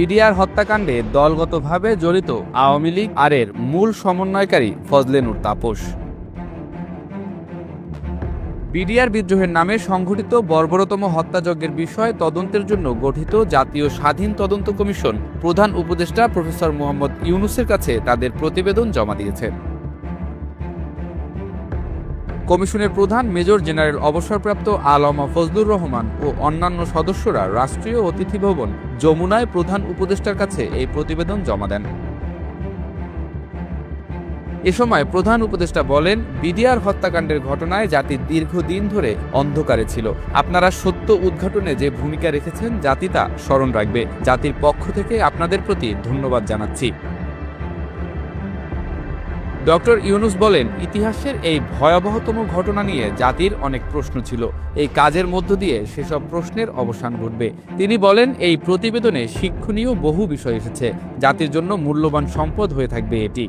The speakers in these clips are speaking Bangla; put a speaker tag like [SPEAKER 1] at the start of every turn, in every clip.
[SPEAKER 1] বিডিআর হত্যাকাণ্ডে দলগতভাবে জড়িত আওয়ামী লীগ আর এর মূল সমন্বয়কারী ফজলেনুর তাপস। বিডিআর বিদ্রোহের নামে সংঘটিত বর্বরতম হত্যাযজ্ঞের বিষয়ে তদন্তের জন্য গঠিত জাতীয় স্বাধীন তদন্ত কমিশন প্রধান উপদেষ্টা প্রফেসর মোহাম্মদ ইউনুসের কাছে তাদের প্রতিবেদন জমা দিয়েছে কমিশনের প্রধান মেজর জেনারেল অবসরপ্রাপ্ত আলমা ফজলুর রহমান ও অন্যান্য সদস্যরা রাষ্ট্রীয় অতিথি ভবন যমুনায় প্রধান উপদেষ্টার কাছে এই প্রতিবেদন জমা দেন। এ সময় প্রধান উপদেষ্টা বলেন, বিডিআর হত্যাকাণ্ডের ঘটনায় জাতি দীর্ঘদিন ধরে অন্ধকারে ছিল। আপনারা সত্য উদ্ঘাটনে যে ভূমিকা রেখেছেন জাতি তা স্মরণ রাখবে। জাতির পক্ষ থেকে আপনাদের প্রতি ধন্যবাদ জানাচ্ছি। ডক্টর ইউনুস বলেন, ইতিহাসের এই ভয়াবহতম ঘটনা নিয়ে জাতির অনেক প্রশ্ন ছিল। এই কাজের মধ্য দিয়ে সেসব প্রশ্নের অবসান ঘটবে। তিনি বলেন, এই প্রতিবেদনে শিক্ষণীয় বহু বিষয় এসেছে। জাতির জন্য মূল্যবান সম্পদ হয়ে থাকবে এটি।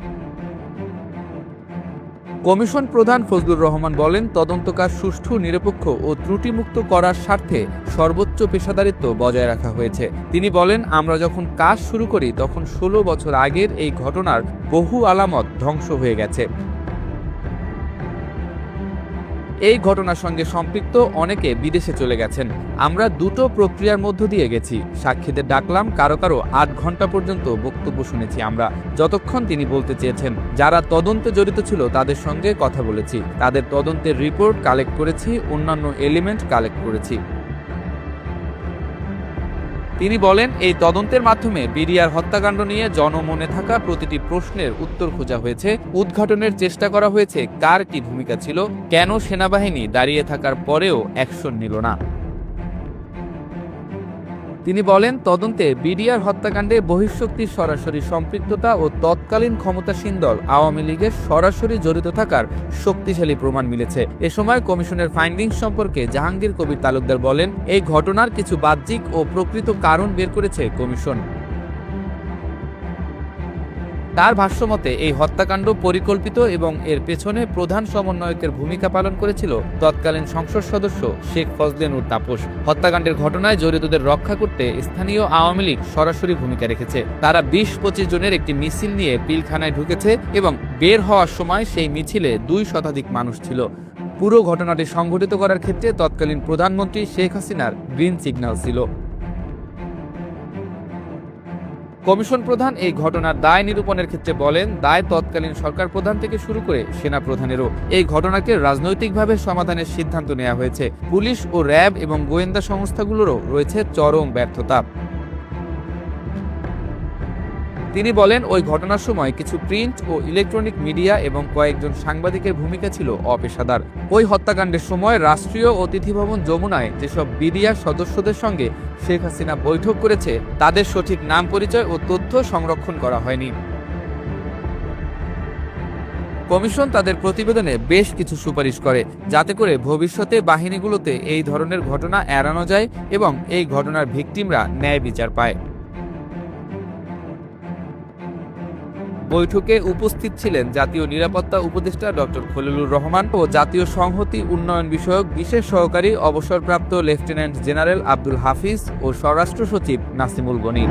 [SPEAKER 1] কমিশন প্রধান ফজলুর রহমান বলেন তদন্ত কাজ সুষ্ঠু, নিরপেক্ষ ও ত্রুটিমুক্ত করার স্বার্থে সর্বোচ্চ পেশাদারিত্ব বজায় রাখা হয়েছে। তিনি বলেন, আমরা যখন কাজ শুরু করি, তখন ষোলো বছর আগের এই ঘটনার বহু আলামত ধ্বংস হয়ে গেছে। এই ঘটনার সঙ্গে সম্পৃক্ত অনেকে বিদেশে চলে গেছেন। আমরা দুটো প্রক্রিয়ার মধ্য দিয়ে গেছি। সাক্ষীদের ডাকলাম, কারও কারও আট ঘণ্টা পর্যন্ত বক্তব্য শুনেছি আমরা। যতক্ষণ তিনি বলতে চেয়েছেন, যারা তদন্তে জড়িত ছিল তাদের সঙ্গে কথা বলেছি। তাদের তদন্তের রিপোর্ট কালেক্ট করেছি, অন্যান্য এলিমেন্ট কালেক্ট করেছি। তিনি বলেন, এই তদন্তের মাধ্যমে বিডিআর হত্যাকাণ্ড নিয়ে জনমনে থাকা প্রতিটি প্রশ্নের উত্তর খোঁজা হয়েছে। উদ্ঘাটনের চেষ্টা করা হয়েছে কার কি ভূমিকা ছিল। কেন সেনাবাহিনী দাঁড়িয়ে থাকার পরেও অ্যাকশন নিল না। তিনি বলেন, তদন্তে বিডিআর হত্যাকাণ্ডে বহিঃশক্তির সরাসরি সম্পৃক্ততা ও তৎকালীন ক্ষমতাসীন দল আওয়ামী লীগের সরাসরি জড়িত থাকার শক্তিশালী প্রমাণ মিলেছে। এ সময় কমিশনের ফাইন্ডিং সম্পর্কে জাহাঙ্গীর কবির তালুকদার বলেন, এই ঘটনার কিছু বাহ্যিক ও প্রকৃত কারণ বের করেছে কমিশন। তার ভাষ্যমতে, এই হত্যাকাণ্ড পরিকল্পিত এবং এর পেছনে প্রধান সমন্বয়কের ভূমিকা পালন করেছিল তৎকালীন সংসদ সদস্য শেখ ফজলেনুর তাপস। হত্যাকাণ্ডের ঘটনায় জড়িতদের রক্ষা করতে স্থানীয় আওয়ামী লীগ সরাসরি ভূমিকা রেখেছে। তারা বিশ পঁচিশ জনের একটি মিছিল নিয়ে পিলখানায় ঢুকেছে এবং বের হওয়ার সময় সেই মিছিলে দুই শতাধিক মানুষ ছিল। পুরো ঘটনাটি সংঘটিত করার ক্ষেত্রে তৎকালীন প্রধানমন্ত্রী শেখ হাসিনার গ্রিন সিগন্যাল ছিল। কমিশন প্রধান এই ঘটনার দায় নিরূপণের ক্ষেত্রে বলেন, দায় তৎকালীন সরকার প্রধান থেকে শুরু করে সেনা প্রধানেরও। এই ঘটনাকে রাজনৈতিকভাবে সমাধানের সিদ্ধান্ত নেওয়া হয়েছে। পুলিশ ও র্যাব এবং গোয়েন্দা সংস্থাগুলোরও রয়েছে চরম ব্যর্থতা। তিনি বলেন, ওই ঘটনার সময় কিছু প্রিন্ট ও ইলেকট্রনিক মিডিয়া এবং কয়েকজন সাংবাদিকের ভূমিকা ছিল অপেশাদার। ওই হত্যাকাণ্ডের সময় রাষ্ট্রীয় অতিথি ভবন যমুনায় যেসব বিডিআর সদস্যদের সঙ্গে শেখ হাসিনা বৈঠক করেছে, তাদের সঠিক নাম পরিচয় ও তথ্য সংরক্ষণ করা হয়নি। কমিশন তাদের প্রতিবেদনে বেশ কিছু সুপারিশ করে, যাতে করে ভবিষ্যতে বাহিনীগুলোতে এই ধরনের ঘটনা এড়ানো যায় এবং এই ঘটনার ভিকটিমরা ন্যায় বিচার পায়। বৈঠকে উপস্থিত ছিলেন জাতীয় নিরাপত্তা উপদেষ্টা ডক্টর খলিলুর রহমান ও জাতীয় সংহতি উন্নয়ন বিষয়ক বিশেষ সহকারী অবসরপ্রাপ্ত লেফটেন্যান্ট জেনারেল আব্দুল হাফিজ ও স্বরাষ্ট্র সচিব নাসিমুল গনি।